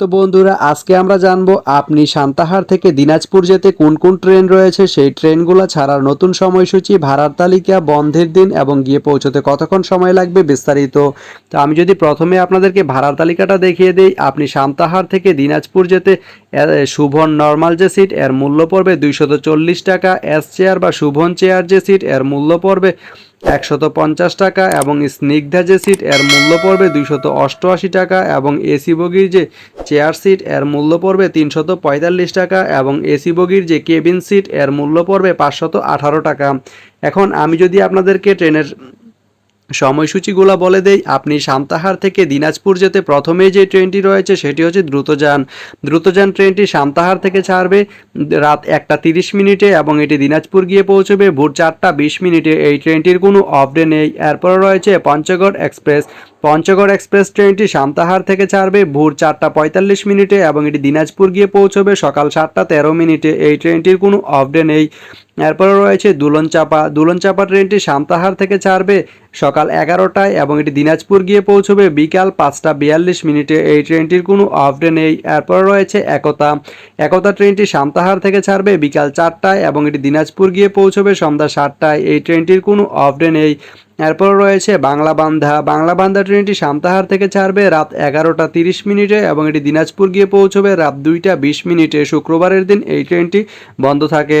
তো বন্ধুরা, আজকে আমরা জানব আপনি সান্তাহার থেকে দিনাজপুর যেতে কোন কোন ট্রেন রয়েছে? সেই ট্রেনগুলো ছাড়ার নতুন সময়সূচি, ভাড়ার তালিকা, বন্ধের দিন এবং গিয়ে পৌঁছতে কতক্ষণ সময় লাগবে বিস্তারিত। তো আমি যদি প্রথমে আপনাদেরকে ভাড়ার তালিকাটা দেখিয়ে দিই, আপনি সান্তাহার থেকে দিনাজপুর যেতে শুভন নর্মাল যে সিট, এর মূল্য পড়বে দুইশত টাকা, এস চেয়ার বা শুভন চেয়ার যে সিট, এর মূল্য পড়বে একশত পঞ্চাশ টাকা এবং স্নিগ্ধা যে সিট এর মূল্য পড়বে দুইশত অষ্টআশি টাকা এবং এসি বগির যে চেয়ার সিট এর মূল্য পড়বে তিনশত পঁয়তাল্লিশ টাকা এবং এসি বগির যে কেবিন সিট এর মূল্য পড়বে পাঁচশত আঠারো টাকা। এখন আমি যদি আপনাদেরকে ট্রেনের সময়সূচিগুলো বলে দেই, আপনি সান্তাহার থেকে দিনাজপুর যেতে প্রথমে যে ট্রেনটি রয়েছে সেটি হচ্ছে দ্রুতযান। দ্রুতযান ট্রেনটি সামতাহার থেকে ছাড়বে রাত একটা তিরিশ মিনিটে এবং এটি দিনাজপুর গিয়ে পৌঁছবে ভোর চারটা বিশ মিনিটে। এই ট্রেনটির কোনো অফডে নেই। এরপর রয়েছে পঞ্চগড় এক্সপ্রেস। পঞ্চগড় এক্সপ্রেস ট্রেনটি সামতাহার থেকে ছাড়বে ভোর চারটা পঁয়তাল্লিশ মিনিটে এবং এটি দিনাজপুর গিয়ে পৌঁছবে সকাল সাতটা তেরো মিনিটে। এই ট্রেনটির কোনো অফডে নেই। এরপরে রয়েছে দুলন চাপা দুলন চাপা ট্রেনটি সামতাহার থেকে ছাড়বে সকাল এগারোটায় এবং এটি দিনাজপুর গিয়ে পৌঁছবে বিকাল পাঁচটা বিয়াল্লিশ মিনিটে। এই ট্রেনটির কোনো অফডে নেই। এরপর রয়েছে একতা। একতা ট্রেনটি সামতাহার থেকে ছাড়বে বিকাল চারটায় এবং এটি দিনাজপুর গিয়ে পৌঁছবে সন্ধ্যা সাতটায়। এই ট্রেনটির কোনো অফডে নেই। এরপর রয়েছে বাংলা বান্ধা বাংলা বান্ধা ট্রেনটি সামতাহার থেকে ছাড়বে রাত এগারোটা তিরিশ মিনিটে এবং এটি দিনাজপুর গিয়ে পৌঁছবে রাত দুইটা বিশ মিনিটে। শুক্রবারের দিন এই ট্রেনটি বন্ধ থাকে।